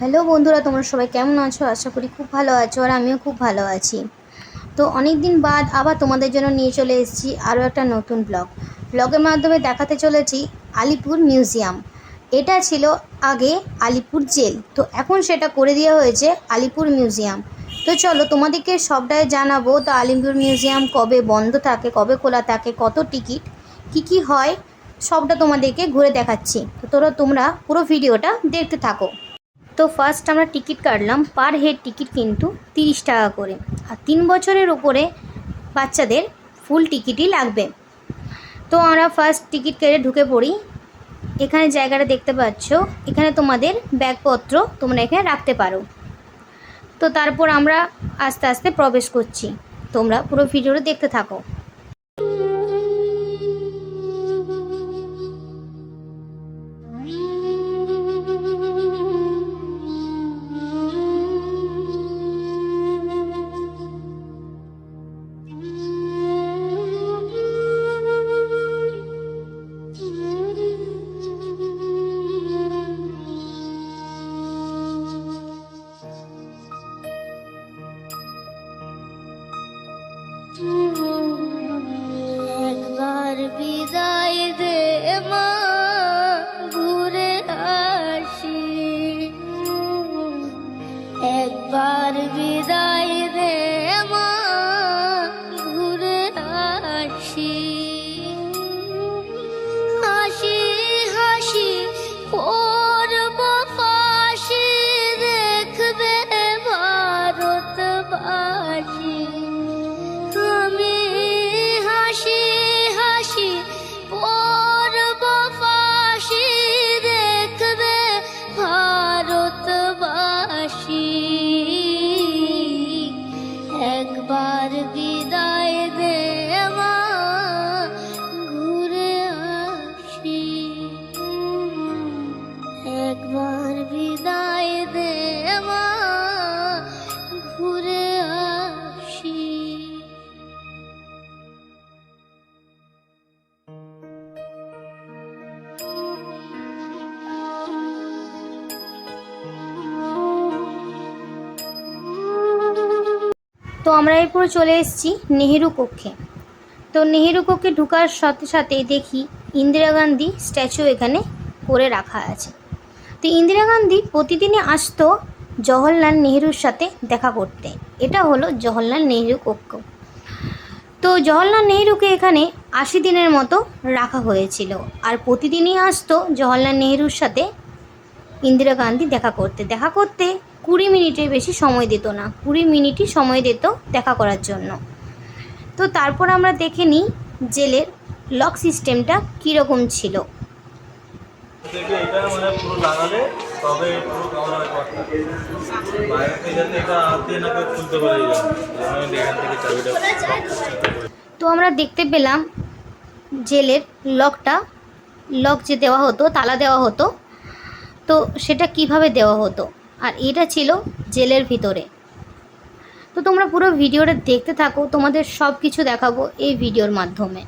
Hello বন্ধুরা, তোমরা সবাই কেমন আছো? আশা করি খুব ভালো আছো আর আমিও খুব ভালো আছি। তো অনেক দিন বাদ আবার তোমাদের জন্য নিয়ে চলে এসেছি আরও একটা নতুন ব্লগ। ব্লগের মাধ্যমে দেখাতে চলেছি আলিপুর মিউজিয়াম। এটা ছিল আগে আলিপুর জেল। তো এখন সেটা করে দেওয়া হয়েছে আলিপুর মিউজিয়াম। তো চলো তোমাদেরকে সবটাই জানাব, তো আলিপুর মিউজিয়াম কবে বন্ধ থাকে, কবে খোলা থাকে, কত টিকিট, কি কি হয়, সবটা তোমাদেরকে ঘুরে দেখাচ্ছি। তো তোরা, তোমরা পুরো ভিডিওটা দেখতে থাকো। তো ফার্স্ট আমরা টিকিট কাটলাম পার হেড টিকিট কিন্তু তিরিশ টাকা করে। আর তিন বছরের ওপরে বাচ্চাদের ফুল টিকিটই লাগবে। তো আমরা ফার্স্ট টিকিট কেটে ঢুকে পড়ি। এখানে জায়গাটা দেখতে পাচ্ছ। এখানে তোমাদের ব্যাগপত্র তোমরা এখানে রাখতে পারো। তো তারপর আমরা আস্তে আস্তে প্রবেশ করছি। তোমরা পুরো ভিডিওটা দেখতে থাকো। একবার বিদায় আমরা এরপর চলে এসেছি নেহেরু কক্ষে। তো নেহেরু কক্ষে ঢোকার সাথে সাথে দেখি ইন্দিরা গান্ধী স্ট্যাচু এখানে করে রাখা আছে। তো ইন্দিরা গান্ধী প্রতিদিনই আসতো জওহরলাল নেহেরুর সাথে দেখা করতে। এটা হলো জওহরলাল নেহেরু কক্ষ। তো জওহরলাল নেহেরুকে এখানে আশি দিনের মতো রাখা হয়েছিল। আর প্রতিদিনই আসতো জওহরলাল নেহেরুর সাথে ইন্দিরা গান্ধী দেখা করতে। দেখা করতে কুড়ি মিনিটের বেশি সময় দিত না। কুড়ি মিনিটই সময় দিত দেখা করার জন্য। তো তারপর আমরা দেখে নিই জেলের লক সিস্টেমটা কীরকম ছিল। থেকে এটা মানে পুরো লাগালে তবে পুরো কামড় হয় কথা বাইরে থেকে যাতে এটা হাত দিয়ে না খুলতে পারে এখান থেকে চাবিটা তো আমরা দেখতে পেলাম জেলের লকটা লক যে দেওয়া হতো তালা দেওয়া হতো তো সেটা কীভাবে দেওয়া হতো? আর এটা ছিল জেলের ভিতরে। তো তোমরা পুরো ভিডিওটা দেখতে থাকো, তোমাদের সব কিছু দেখাবো এই ভিডিওর মাধ্যমে।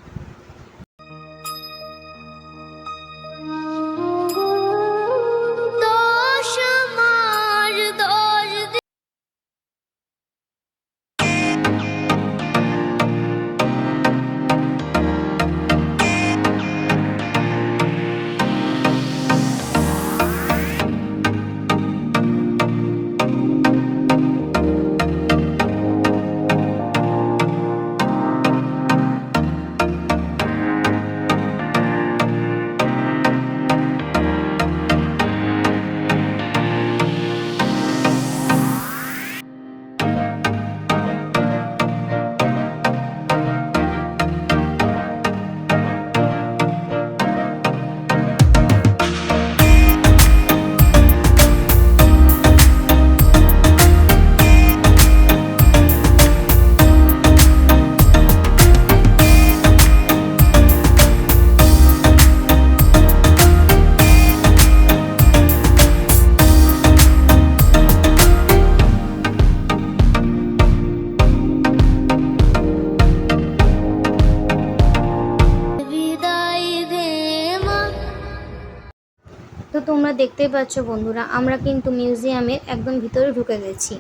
দেখতেই পাচ্ছ বন্ধুরা, আমরা কিন্তু মিউজিয়ামের একদম ভিতরে ঢুকে গেছি।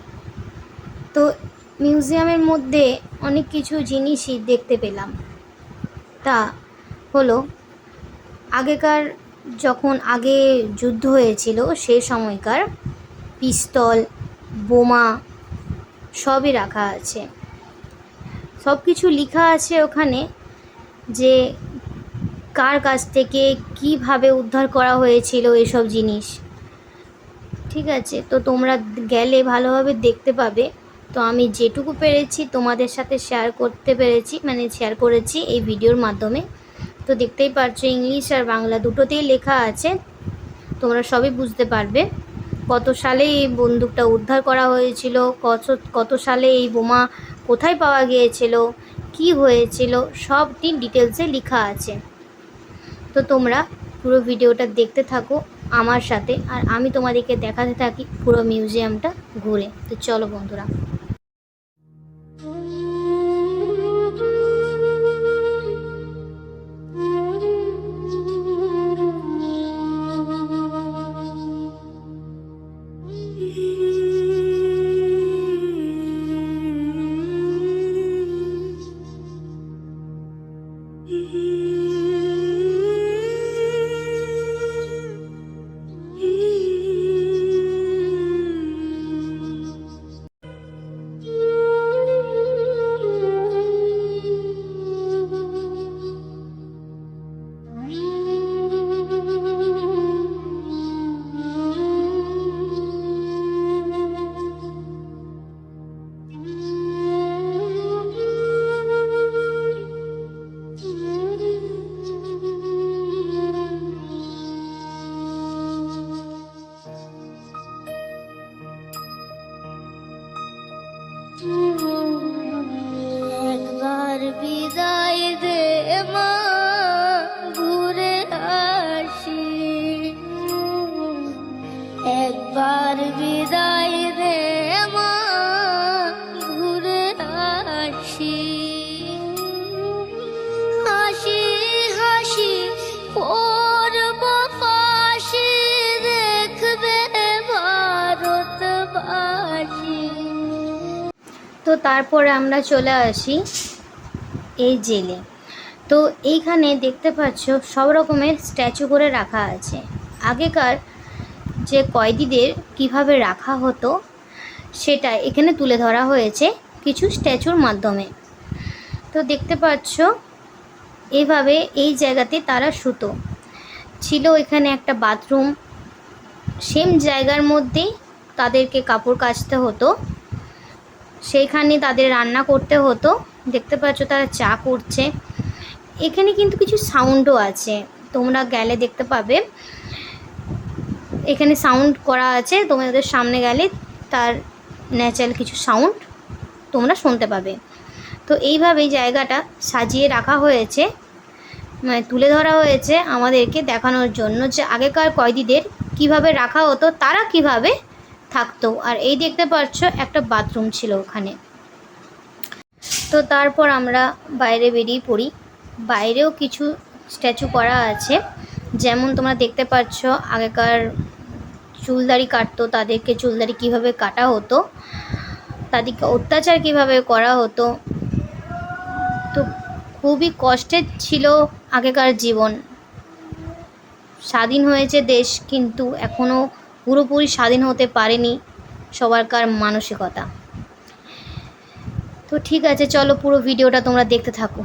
তো মিউজিয়ামের মধ্যে অনেক কিছু জিনিসই দেখতে পেলাম। তা হলো, আগেকার যখন আগে যুদ্ধ হয়েছিল, সে সময়কার পিস্তল, বোমা সবই রাখা আছে। সব কিছু লেখা আছে ওখানে যে কার কাছ থেকে কীভাবে উদ্ধার করা হয়েছিল এসব জিনিস? ঠিক আছে, তো তোমরা গেলে ভালোভাবে দেখতে পাবে। তো আমি যেটুকু পেরেছি তোমাদের সাথে শেয়ার করতে পেরেছি মানে শেয়ার করেছি এই ভিডিওর মাধ্যমে। তো দেখতেই পারছ ইংলিশ আর বাংলা দুটোতেই লেখা আছে। তোমরা সবই বুঝতে পারবে। কত সালে এই বন্দুকটা উদ্ধার করা হয়েছিল? কত কত সালে এই বোমা কোথায় পাওয়া গিয়েছিল? কি হয়েছিল? সবটি ডিটেলসে লেখা আছে। তো তোমরা পুরো ভিডিওটা দেখতে থাকো আমার সাথে আর আমি তোমাদেরকে দেখাতে থাকি পুরো মিউজিয়ামটা ঘুরে। তো চলো বন্ধুরা। একবার বিদায় দে মা, ঘুরে আসি। হাসি হাসি পড়ব ফাঁসি দেখবে ভারতবাসী। তো তারপরে আমরা চলে আসি এই জেলে। তো এইখানে দেখতে পাচ্ছ সব রকমের স্ট্যাচু করে রাখা আছে। আগেকার যে কয়েদিদের কীভাবে রাখা হতো, সেটা এখানে তুলে ধরা হয়েছে কিছু স্ট্যাচুর মাধ্যমে। তো দেখতে পাচ্ছ, এভাবে এই জায়গাতে তারা শুতো। ছিল এখানে একটা বাথরুম। সেম জায়গার মধ্যেই তাদেরকে কাপড় কাচতে হতো। সেইখানে তাদের রান্না করতে হতো। দেখতে পাচ্ছ তারা চা করছে। এখানে কিন্তু কিছু সাউন্ডও আছে। তোমরা গেলে দেখতে পাবে। এখানে সাউন্ড করা আছে, তোমাদের সামনে গেলে তার ন্যাচারাল কিছু সাউন্ড তোমরা শুনতে পাবে। তো এইভাবেই জায়গাটা সাজিয়ে রাখা হয়েছে মানে তুলে ধরা হয়েছে আমাদেরকে দেখানোর জন্য যে আগেকার কয়েদিদের কীভাবে রাখা হতো, তারা কীভাবে থাকতো। আর এই দেখতে পাচ্ছ, একটা বাথরুম ছিল ওখানে। তো তারপর আমরা বাইরে বেরিয়ে পড়ি। বাইরেও কিছু স্ট্যাচু করা আছে। যেমন তোমরা দেখতে পাচ্ছ, আগেকার চুলদাড়ি কাটতো, তাদেরকে চুলদাড়ি কীভাবে কাটা হতো, তাদেরকে অত্যাচার কীভাবে করা হতো। তো খুবই কষ্টের ছিল আগেকার জীবন। স্বাধীন হয়েছে দেশ, কিন্তু এখনও পুরোপুরি স্বাধীন হতে পারেনি সবারকার মানসিকতা। তো ঠিক আছে, চলো পুরো ভিডিওটা তোমরা দেখতে থাকো।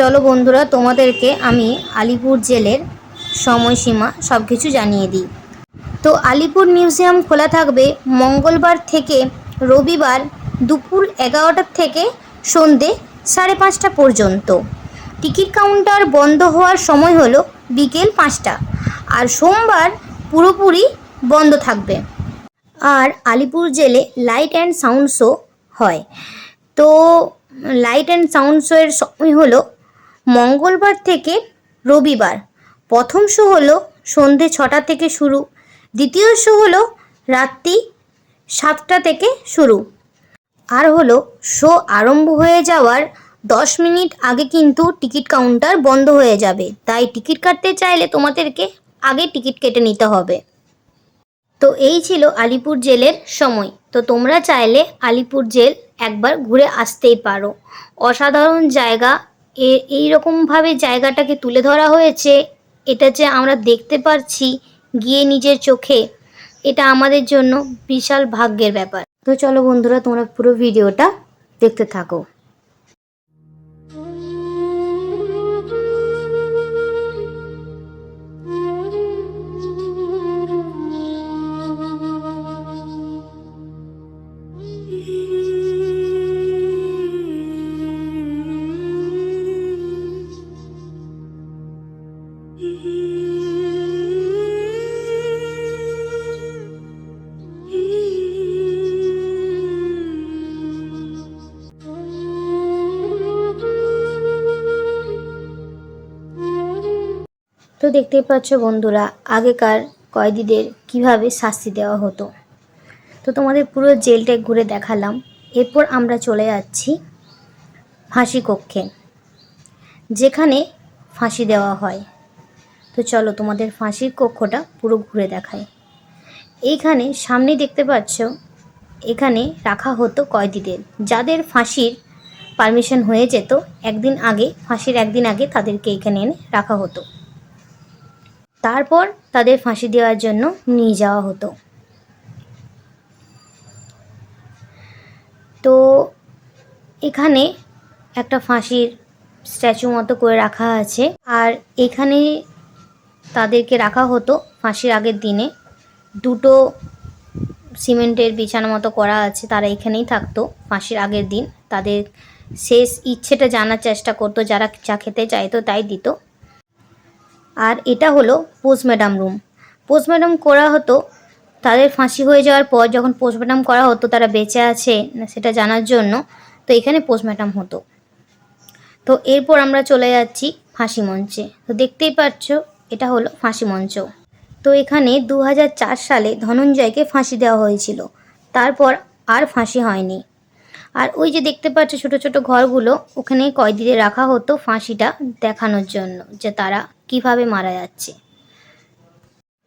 চলো বন্ধুরা, তোমাদেরকে আমি আলিপুর জেলের সময়সীমা সব কিছু জানিয়ে দিই। তো আলিপুর মিউজিয়াম খোলা থাকবে মঙ্গলবার থেকে রবিবার দুপুর এগারোটার থেকে সন্ধে সাড়ে পাঁচটা পর্যন্ত। টিকিট কাউন্টার বন্ধ হওয়ার সময় হলো বিকেল পাঁচটা আর সোমবার পুরোপুরি বন্ধ থাকবে। আর আলিপুর জেলে লাইট অ্যান্ড সাউন্ড শো হয়। তো লাইট অ্যান্ড সাউন্ড শোয়ের সময় হলো মঙ্গলবার থেকে রবিবার। প্রথম শো হলো সন্ধে ছটা থেকে শুরু। দ্বিতীয় শো হলো রাত্রি সাতটা থেকে শুরু। আর হলো শো আরম্ভ হয়ে যাওয়ার দশ মিনিট আগে কিন্তু টিকিট কাউন্টার বন্ধ হয়ে যাবে। তাই টিকিট কাটতে চাইলে তোমাদেরকে আগে টিকিট কেটে নিতে হবে। তো এই ছিল আলিপুর জেলের সময়। তো তোমরা চাইলে আলিপুর জেল একবার ঘুরে আসতেই পারো। অসাধারণ জায়গা এ, এইরকমভাবে জায়গাটাকে তুলে ধরা হয়েছে, এটা যে আমরা দেখতে পারছি গিয়ে নিজের চোখে, এটা আমাদের জন্য বিশাল ভাগ্যের ব্যাপার। তো চলো বন্ধুরা, তোমরা পুরো ভিডিওটা দেখতে থাকো। তো দেখতেই পাচ্ছ বন্ধুরা, আগেকার কয়েদিদের কীভাবে শাস্তি দেওয়া হতো। তো তোমাদের পুরো জেলটা ঘুরে দেখালাম। এরপর আমরা চলে যাচ্ছি ফাঁসি কক্ষে, যেখানে ফাঁসি দেওয়া হয়। তো চলো তোমাদের ফাঁসির কক্ষটা পুরো ঘুরে দেখায় এইখানে সামনে দেখতে পাচ্ছ, এখানে রাখা হতো কয়েদিদের। যাদের ফাঁসির পারমিশন হয়ে যেত, একদিন আগে, ফাঁসির একদিন আগে তাদেরকে এখানে এনে রাখা হতো। তারপর তাদের ফাঁসি দেওয়ার জন্য নিয়ে যাওয়া হতো। তো এখানে একটা ফাঁসির স্ট্যাচু মতো করে রাখা আছে। আর এখানে তাদেরকে রাখা হতো ফাঁসির আগের দিনে। দুটো সিমেন্টের বিছানা মতো করা আছে, তারা এখানেই থাকতো ফাঁসির আগের দিন। তাদের শেষ ইচ্ছেটা জানার চেষ্টা করতো, যারা চা খেতে চাইতো তাই দিত। আর এটা হলো পোস্টম্যাডাম রুম। পোস্টম্যাডাম করা হতো, তাদের ফাঁসি হয়ে যাওয়ার পর যখন পোস্টম্যাডাম করা হতো, তারা বেঁচে আছে না সেটা জানার জন্য, তো এখানে পোস্টম্যাডাম হতো। তো এরপর আমরা চলে যাচ্ছি ফাঁসি মঞ্চে। তো দেখতেই পাচ্ছ, এটা হলো ফাঁসি মঞ্চ। তো এখানে দু হাজার চার সালে ধনঞ্জয়কে ফাঁসি দেওয়া হয়েছিল। তারপর আর ফাঁসি হয়নি। আর ওই যে দেখতে পাচ্ছ ছোট ছোট ঘরগুলো ওখানে কয়েদিদের রাখা হতো ফাঁসিটা দেখানোর জন্য যে তারা কীভাবে মারা যাচ্ছে।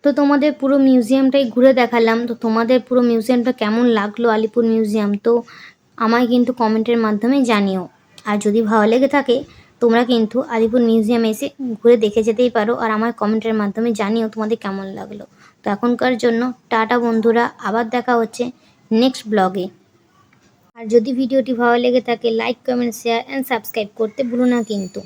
তো তোমাদের পুরো মিউজিয়ামটাই ঘুরে দেখালাম। তো তোমাদের পুরো মিউজিয়ামটা কেমন লাগল আলিপুর মিউজিয়াম? তো আমায় কিন্তু কমেন্টের মাধ্যমে জানিও। আর যদি ভালো লেগে থাকে, তোমরা কিন্তু আলিপুর মিউজিয়ামে এসে ঘুরে দেখে যেতেই পারো আর আমার কমেন্টের মাধ্যমে জানিও তোমাদের কেমন লাগল। তো এখনকার জন্য টাটা বন্ধুরা, আবার দেখা হচ্ছে নেক্সট ব্লগে। আর যদি ভিডিওটি ভালো লেগে থাকে like comment share and subscribe করতে ভুলো না কিন্তু।